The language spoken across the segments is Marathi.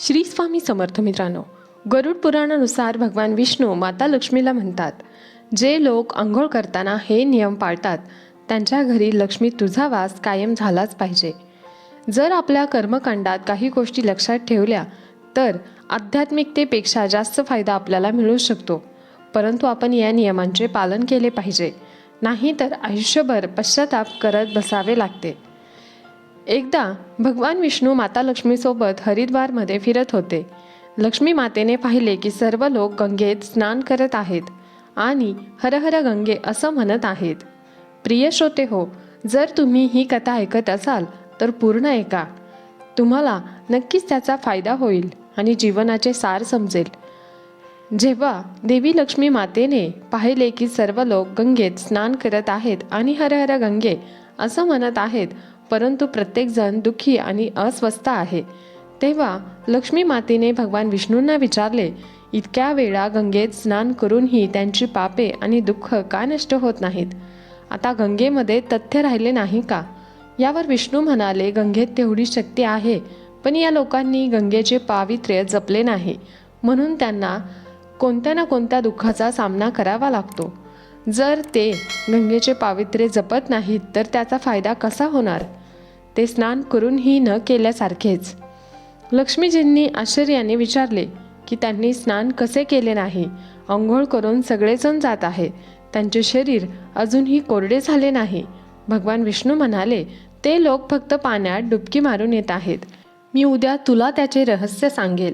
श्री स्वामी समर्थ मित्रांनो गरुड पुराणानुसार भगवान विष्णू माता लक्ष्मीला म्हणतात जे लोक आंघोळ करताना हे नियम पाळतात त्यांच्या घरी लक्ष्मी तुझा वास कायम झालाच पाहिजे. जर आपल्या कर्मकांडात काही गोष्टी लक्षात ठेवल्या तर आध्यात्मिकतेपेक्षा जास्त फायदा आपल्याला मिळू शकतो. परंतु आपण या नियमांचे पालन केले पाहिजे. नाही तर आयुष्यभर पश्चाताप करत बसावे लागते. एकदा भगवान विष्णू माता लक्ष्मीसोबत हरिद्वारमध्ये फिरत होते. लक्ष्मी मातेने पाहिले की सर्व लोक गंगेत स्नान करत आहेत आणि हर हर गंगे असं म्हणत आहेत. प्रिय श्रोते हो जर तुम्ही ही कथा ऐकत असाल तर पूर्ण ऐका. तुम्हाला नक्कीच त्याचा फायदा होईल आणि जीवनाचे सार समजेल. जेव्हा देवी लक्ष्मी मातेने पाहिले की सर्व लोक गंगेत स्नान करत आहेत आणि हर हर गंगे असं म्हणत आहेत परंतु प्रत्येकजण दुःखी आणि अस्वस्थ आहे. तेव्हा लक्ष्मी मातेने भगवान विष्णूंना विचारले इतक्या वेळा गंगेत स्नान करूनही त्यांची पापे आणि दुःख का नष्ट होत नाहीत? आता गंगेमध्ये तथ्य राहिले नाही का यावर विष्णू म्हणाले गंगेत तेवढी शक्ती आहे पण या लोकांनी गंगेचे पावित्र्य जपले नाही. म्हणून त्यांना कोणत्या ना कोणत्या दुःखाचा सामना करावा लागतो. जर ते गंगेचे पावित्र्य जपत नाहीत तर त्याचा फायदा कसा होणार? ते स्नान करूनही न केल्यासारखेच. लक्ष्मीजींनी आश्चर्याने विचारले की त्यांनी स्नान कसे केले नाही? अंघोळ करून सगळेजण जात आहे. त्यांचे शरीर अजूनही कोरडे झाले नाही. भगवान विष्णू म्हणाले ते लोक फक्त पाण्यात डुबकी मारून येत आहेत. मी उद्या तुला त्याचे रहस्य सांगेल.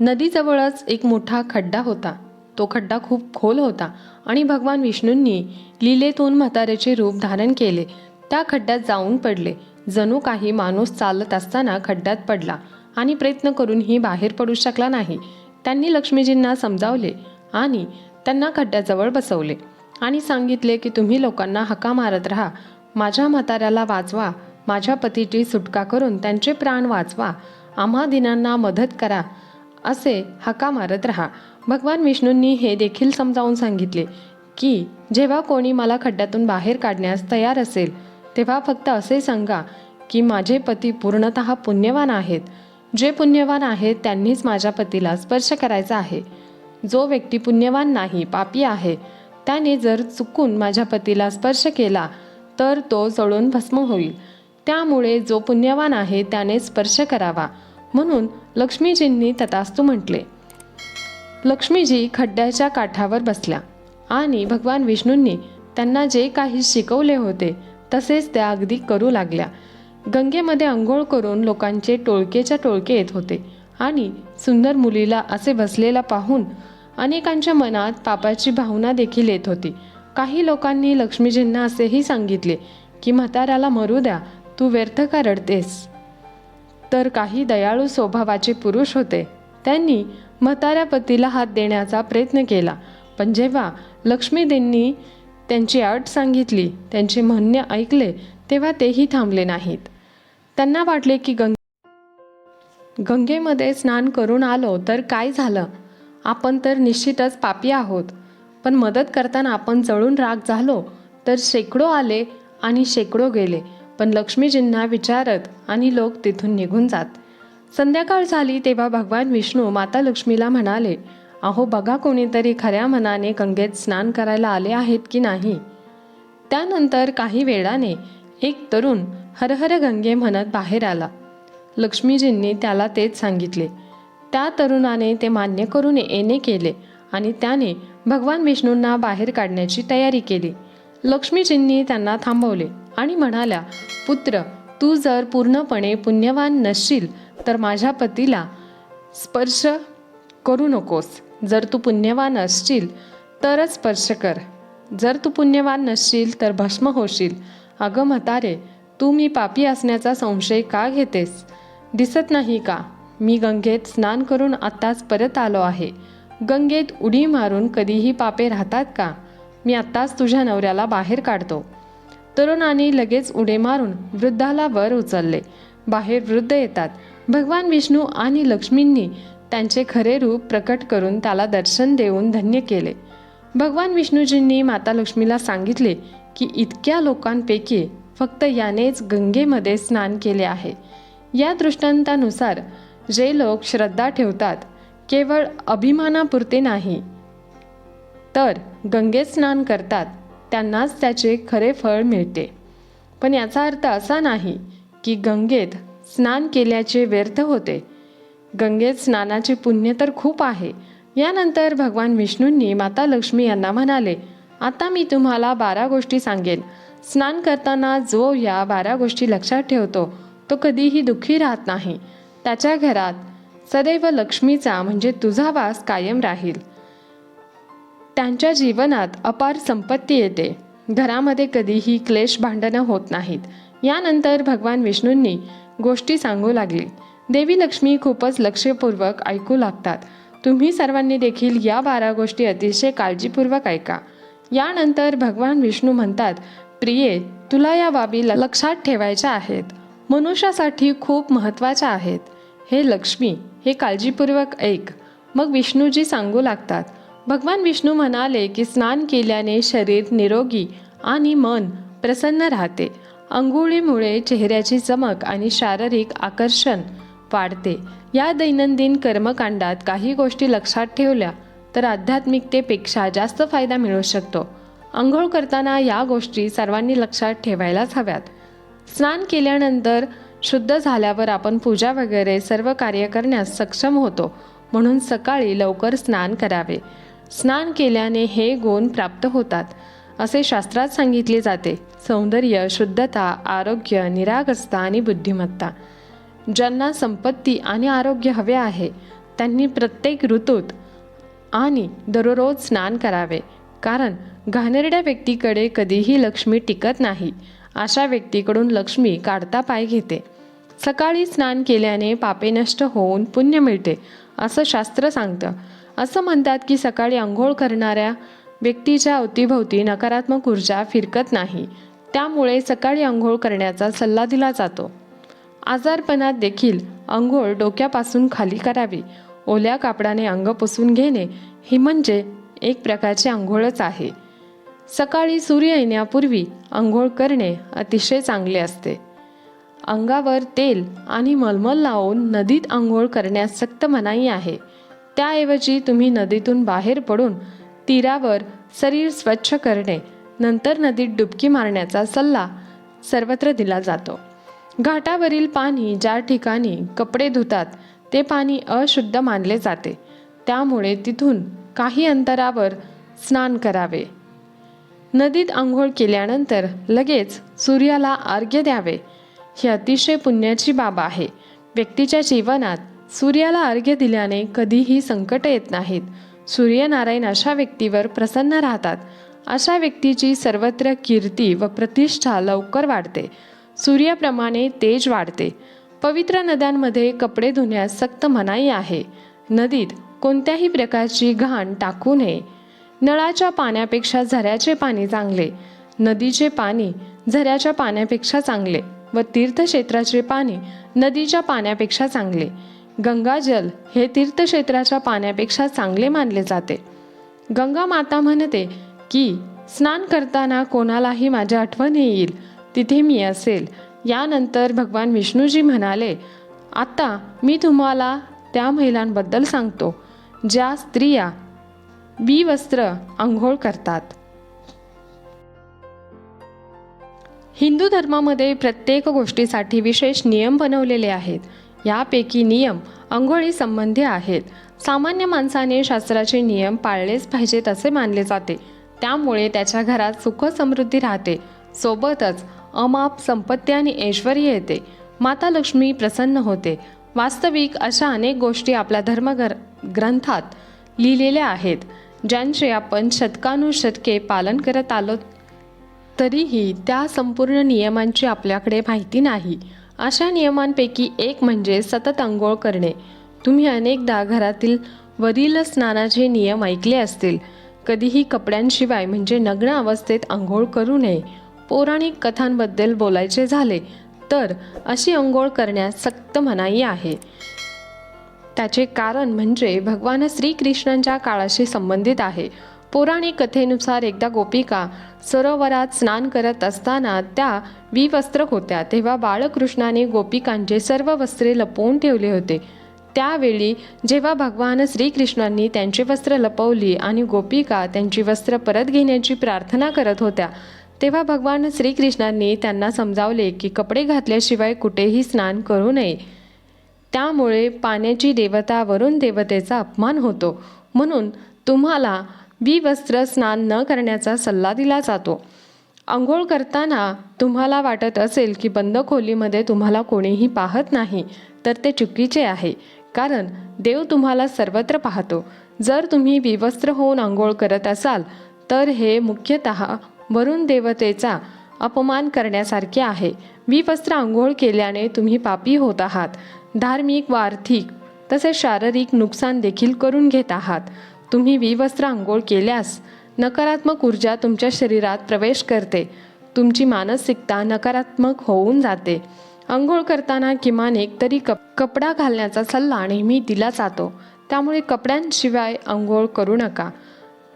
नदीजवळच एक मोठा खड्डा होता. तो खड्डा खूप खोल होता आणि भगवान विष्णूंनी लीलेतून म्हाताऱ्याचे रूप धारण केले. त्या खड्ड्यात जाऊन पडले. जणू काही माणूस चालत असताना खड्ड्यात पडला आणि प्रयत्न करूनही बाहेर पडू शकला नाही. त्यांनी लक्ष्मीजींना समजावले आणि त्यांना खड्ड्याजवळ बसवले आणि सांगितले की तुम्ही लोकांना हका मारत राहा. माझ्या म्हाताऱ्याला वाचवा. माझ्या पतीची सुटका करून त्यांचे प्राण वाचवा. आम्हा दिनांना मदत करा. असे हका मारत राहा. भगवान विष्णूंनी हे देखील समजावून सांगितले की जेव्हा कोणी मला खड्ड्यातून बाहेर काढण्यास तयार असेल तेव्हा फक्त असे सांगा की माझे पती पूर्णत पुण्यवान आहेत. जे पुण्यवान आहेत त्यांनीच माझ्या पतीला स्पर्श करायचा आहे. जो व्यक्ती पुण्यवान नाही पापी आहे त्याने जर चुकून माझ्या पतीला स्पर्श केला तर तो जळून भस्म होईल. त्यामुळे जो पुण्यवान आहे त्याने स्पर्श करावा. म्हणून लक्ष्मीजींनी तथास्तू म्हटले लक्ष्मीजी खड्ड्याच्या काठावर बसल्या आणि भगवान विष्णूंनी त्यांना जे काही शिकवले होते तसेच त्या अगदी करू लागल्या. गंगेमध्ये आंघोळ करून लोकांचे टोळकेच्या टोळके येत होते आणि सुंदर मुलीला असे बसलेला पाहून अनेकांच्या मनात पापाची भावना देखील येत होती. काही लोकांनी लक्ष्मीजींना असेही सांगितले की म्हाताऱ्याला मरू द्या तू व्यर्थ का रडतेस? तर काही दयाळू स्वभावाचे पुरुष होते. त्यांनी म्हाताऱ्या पतीला हात देण्याचा प्रयत्न केला. पण जेव्हा लक्ष्मीदेंनी त्यांची अट सांगितली त्यांचे म्हणणे ऐकले तेव्हा तेही थांबले नाहीत. त्यांना वाटले की गंग गंगेमध्ये स्नान करून आलो तर काय झालं? आपण तर निश्चितच पापी आहोत. पण मदत करताना आपण जळून राग झालो तर शेकडो आले आणि शेकडो गेले. पण लक्ष्मीजींना विचारत आणि लोक तिथून निघून जात. संध्याकाळ झाली तेव्हा भगवान विष्णू माता लक्ष्मीला म्हणाले अहो बघा कोणीतरी खऱ्या मनाने गंगेत स्नान करायला आले आहेत की नाही? त्यानंतर काही वेळाने एक तरुण हरहर गंगे म्हणत बाहेर आला. लक्ष्मीजींनी त्याला तेच सांगितले. त्या तरुणाने ते मान्य करून येणे केले आणि त्याने भगवान विष्णूंना बाहेर काढण्याची तयारी केली. लक्ष्मीजींनी त्यांना थांबवले. आणि म्हणाल्या पुत्र तू जर पूर्णपणे पुण्यवान नसशील तर माझ्या पतीला स्पर्श करू नकोस. जर तू पुण्यवान असशील तरच स्पर्श कर. जर तू पुण्यवान नसशील तर भस्म होशील. अगं म्हातारे तू मी पापी असण्याचा संशय का घेतेस? दिसत नाही का? मी गंगेत स्नान करून आत्ताच परत आलो आहे. गंगेत उडी मारून कधीही पापे राहतात का? मी आत्ताच तुझ्या नवऱ्याला बाहेर काढतो. तरुणाने लगेच उडे मारून वृद्धाला वर उचलले. बाहेर वृद्ध येतात. भगवान विष्णू आणि लक्ष्मींनी त्यांचे खरे रूप प्रकट करून त्याला दर्शन देऊन धन्य केले. भगवान विष्णूजींनी माता लक्ष्मीला सांगितले की इतक्या लोकांपैकी फक्त यानेच गंगेमध्ये स्नान केले आहे. या दृष्टांतानुसार जे लोक श्रद्धा ठेवतात केवळ अभिमानापुरते नाही तर गंगेत स्नान करतात. त्यांनाच त्याचे खरे फळ मिळते. पण याचा अर्थ असा नाही की गंगेत स्नान केल्याचे व्यर्थ होते. गंगेत स्नानाचे पुण्य तर खूप आहे. यानंतर भगवान विष्णूंनी माता लक्ष्मी यांना म्हणाले आता मी तुम्हाला बारा गोष्टी सांगेन. स्नान करताना जो या बारा गोष्टी लक्षात ठेवतो तो कधीही दुःखी राहत नाही. त्याच्या घरात सदैव लक्ष्मीचा म्हणजे तुझा वास कायम राहील. त्यांच्या जीवनात अपार संपत्ती येते. घरामध्ये कधीही क्लेश भांडणं होत नाहीत. यानंतर भगवान विष्णूंनी गोष्टी सांगू लागली. देवी लक्ष्मी खूपच लक्षपूर्वक ऐकू लागतात. तुम्ही सर्वांनी देखील या बारा गोष्टी अतिशय काळजीपूर्वक ऐका. यानंतर भगवान विष्णू म्हणतात प्रिये तुला या बाबी ल- लक्षात ठेवायच्या आहेत. मनुष्यासाठी खूप महत्त्वाच्या आहेत. हे लक्ष्मी हे काळजीपूर्वक ऐक. मग विष्णूजी सांगू लागतात भगवान विष्णू म्हणाले की स्नान केल्याने शरीर निरोगी आणि मन प्रसन्न राहते. अंघोळीमुळे चेहऱ्याची चमक आणि शारीरिक आकर्षण वाढते. या दैनंदिन कर्मकांडात काही गोष्टी लक्षात ठेवल्या तर आध्यात्मिकतेपेक्षा जास्त फायदा मिळू शकतो. आंघोळ करताना या गोष्टी सर्वांनी लक्षात ठेवायलाच हव्यात. स्नान केल्यानंतर शुद्ध झाल्यावर आपण पूजा वगैरे सर्व कार्य करण्यास सक्षम होतो. म्हणून सकाळी लवकर स्नान करावे. स्नान केल्याने हे गुण प्राप्त होतात असे शास्त्रात सांगितले जाते. सौंदर्य शुद्धता आरोग्य निरागसता आणि बुद्धिमत्ता. ज्यांना संपत्ती आणि आरोग्य हवे आहे त्यांनी प्रत्येक ऋतूत आणि दररोज स्नान करावे. कारण घाणेरड्या व्यक्तीकडे कधीही लक्ष्मी टिकत नाही. अशा व्यक्तीकडून लक्ष्मी काढता पाय घेते. सकाळी स्नान केल्याने पापे नष्ट होऊन पुण्य मिळते असं शास्त्र सांगतं. असं म्हणतात की सकाळी आंघोळ करणाऱ्या व्यक्तीच्या अवतीभोवती नकारात्मक ऊर्जा फिरकत नाही. त्यामुळे सकाळी आंघोळ करण्याचा सल्ला दिला जातो. आजारपणात देखील आंघोळ डोक्यापासून खाली करावी. ओल्या कापडाने अंग पुसून घेणे ही म्हणजे एक प्रकारची आंघोळच आहे. सकाळी सूर्य येण्यापूर्वी आंघोळ करणे अतिशय चांगले असते. अंगावर तेल आणि मलमल लावून नदीत आंघोळ करण्यास सक्त मनाई आहे. त्याऐवजी तुम्ही नदीतून बाहेर पडून तीरावर शरीर स्वच्छ करणे नंतर नदीत डुबकी मारण्याचा सल्ला सर्वत्र दिला जातो. घाटावरील पाणी ज्या ठिकाणी कपडे धुतात ते पाणी अशुद्ध मानले जाते. त्यामुळे तिथून काही अंतरावर स्नान करावे. नदीत आंघोळ केल्यानंतर लगेच सूर्याला अर्घ्य द्यावे. ही अतिशय पुण्याची बाब आहे. व्यक्तीच्या जीवनात सूर्याला अर्घ्य दिल्याने कधीही संकट येत नाहीत. सूर्यनारायण अशा व्यक्तीवर प्रसन्न राहतात. अशा व्यक्तीची सर्वत्र कीर्ती व प्रतिष्ठा लवकर वाढते. सूर्याप्रमाणे तेज वाढते. पवित्र नद्यांमध्ये कपडे धुण्यास सक्त मनाई आहे. नदीत कोणत्याही प्रकारची घाण टाकू नये. नळाच्या पाण्यापेक्षा झऱ्याचे पाणी चांगले. नदीचे पाणी झऱ्याच्या पाण्यापेक्षा चांगले व तीर्थक्षेत्राचे पाणी नदीच्या पाण्यापेक्षा चांगले. गंगाजल हे तीर्थक्षेत्राच्या पाण्यापेक्षा चांगले मानले जाते. गंगा माता म्हणते की स्नान करताना कोणालाही माझ्या आठवण येईल तिथे मी असेल. यानंतर भगवान विष्णूजी म्हणाले आता मी तुम्हाला त्या महिलांबद्दल सांगतो ज्या स्त्रिया वस्त्र आंघोळ करतात. हिंदू धर्मामध्ये प्रत्येक गोष्टीसाठी विशेष नियम बनवलेले आहेत. यापैकी नियम आंघोळी संबंधी आहेत. सामान्य माणसाने शास्त्राचे नियम पाळलेच पाहिजेत असे मानले जाते. त्यामुळे त्याच्या घरात सुख समृद्धी राहते. सोबतच अमाप संपत्ती आणि ऐश्वर्य येते. माता लक्ष्मी प्रसन्न होते. वास्तविक अशा अनेक गोष्टी आपल्या धर्मग्र ग्रंथात लिहिलेल्या आहेत ज्यांचे आपण शतकानुशतके पालन करत आलो तरीही त्या संपूर्ण नियमांची आपल्याकडे माहिती नाही. अशा नियमांपैकी एक म्हणजे सतत आंघोळ करणे. तुम्ही अनेकदा घरातील वरील स्नानाचे नियम ऐकले असतील. कधीही कपड्यांशिवाय म्हणजे नग्न अवस्थेत आंघोळ करू नये. पौराणिक कथांबद्दल बोलायचे झाले तर अशी आंघोळ करण्यास सक्त मनाई आहे. त्याचे कारण म्हणजे भगवान श्रीकृष्णांच्या काळाशी संबंधित आहे. पौराणिक कथेनुसार एकदा गोपिका सरोवरात स्नान करत असताना त्या विवस्त्र होत्या. तेव्हा बाळकृष्णाने गोपिकांचे सर्व वस्त्रे लपवून ठेवले होते. त्यावेळी जेव्हा भगवान श्रीकृष्णांनी त्यांची वस्त्र लपवली आणि गोपिका त्यांची वस्त्र परत घेण्याची प्रार्थना करत होत्या तेव्हा भगवान श्रीकृष्णांनी त्यांना समजावले की कपडे घातल्याशिवाय कुठेही स्नान करू नये. त्यामुळे पाण्याची देवता वरुण देवतेचा अपमान होतो. म्हणून तुम्हाला विवस्त्र स्नान न करण्याचा सल्ला दिला जातो. आंघोळ करताना तुम्हाला वाटत असेल की बंद खोलीमध्ये तुम्हाला कोणीही पाहत नाही तर ते चुकीचे आहे. कारण देव तुम्हाला सर्वत्र पाहतो. जर तुम्ही विवस्त्र होऊन आंघोळ करत असाल तर हे मुख्यतः वरुण देवतेचा अपमान करण्यासारखे आहे. विवस्त्र आंघोळ केल्याने तुम्ही पापी होत आहात. धार्मिक व आर्थिक तसेच शारीरिक नुकसान देखील करून घेत आहात. तुम्ही विवस्त्र आंघोळ केल्यास नकारात्मक ऊर्जा तुमच्या शरीरात प्रवेश करते. तुमची मानसिकता नकारात्मक होऊन जाते. आंघोळ करताना किमान एक तरी कप कपडा घालण्याचा सल्ला नेहमी दिला जातो. त्यामुळे कपड्यांशिवाय आंघोळ करू नका.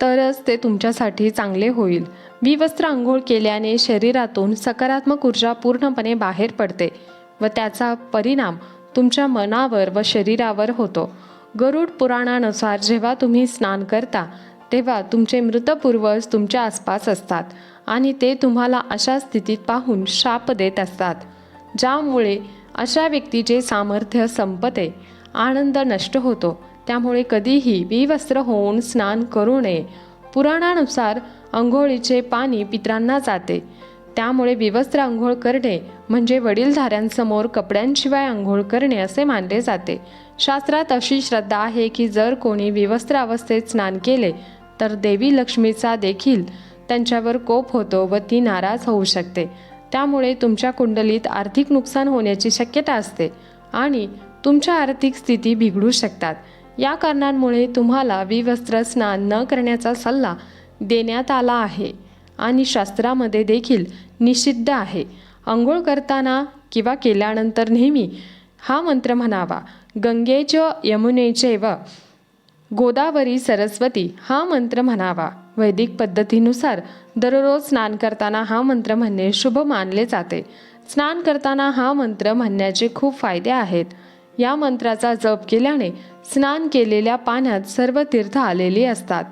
तरच ते तुमच्यासाठी चांगले होईल. विवस्त्र आंघोळ केल्याने शरीरातून सकारात्मक ऊर्जा पूर्णपणे बाहेर पडते व त्याचा परिणाम तुमच्या मनावर व शरीरावर होतो. गरुड पुराणानुसार जेव्हा तुम्ही स्नान करता तेव्हा तुमचे मृतपूर्वज तुमच्या आसपास असतात आणि ते तुम्हाला अशा स्थितीत पाहून शाप देत असतात ज्यामुळे अशा व्यक्तीचे सामर्थ्य संपते आनंद नष्ट होतो. त्यामुळे कधीही विवस्त्र होऊन स्नान करू नये. पुराणानुसार आंघोळीचे पाणी पित्रांना जाते. त्यामुळे विवस्त्र आंघोळ करणे म्हणजे वडीलधाऱ्यांसमोर कपड्यांशिवाय आंघोळ करणे असे मानले जाते. शास्त्रात अशी श्रद्धा आहे की जर कोणी विवस्त्र अवस्थेत स्नान केले तर देवी लक्ष्मीचा देखील त्यांच्यावर कोप होतो व ती नाराज होऊ शकते. त्यामुळे तुमच्या कुंडलीत आर्थिक नुकसान होण्याची शक्यता असते आणि तुमच्या आर्थिक स्थिती बिघडू शकतात. या कारणांमुळे तुम्हाला विवस्त्र स्नान न करण्याचा सल्ला देण्यात आला आहे. आणि शास्त्रामध्ये देखील निषिद्ध आहे. आंघोळ करताना किंवा केल्यानंतर नेहमी हा मंत्र म्हणावा गंगेच यमुनेचे व गोदावरी सरस्वती हा मंत्र म्हणावा. वैदिक पद्धतीनुसार दररोज स्नान करताना हा मंत्र म्हणणे शुभ मानले जाते. स्नान करताना हा मंत्र म्हणण्याचे खूप फायदे आहेत. या मंत्राचा जप केल्याने स्नान केलेल्या पाण्यात सर्व तीर्थ आलेली असतात.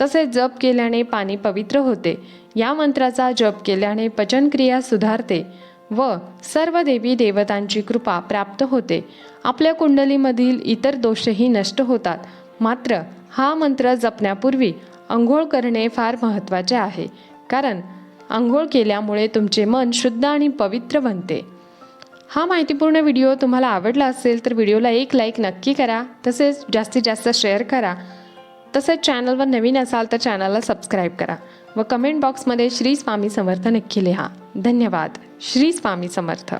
तसेच जप केल्याने पाणी पवित्र होते. या मंत्राचा जप केल्याने पचनक्रिया सुधारते व सर्व देवी देवतांची कृपा प्राप्त होते. आपल्या कुंडलीमधील इतर दोषही नष्ट होतात. मात्र हा मंत्र जपण्यापूर्वी आंघोळ करणे फार महत्त्वाचे आहे. कारण आंघोळ केल्यामुळे तुमचे मन शुद्ध आणि पवित्र बनते. हा माहितीपूर्ण व्हिडिओ तुम्हाला आवडला असेल तर व्हिडिओला एक लाईक नक्की करा. तसेच जास्तीत जास्त शेअर करा. तसेच चॅनलवर नवीन असाल तर चॅनलला सबस्क्राईब करा व कमेंट बॉक्समध्ये श्री स्वामी समर्थ नक्की लिहा. धन्यवाद. श्री स्वामी समर्थ.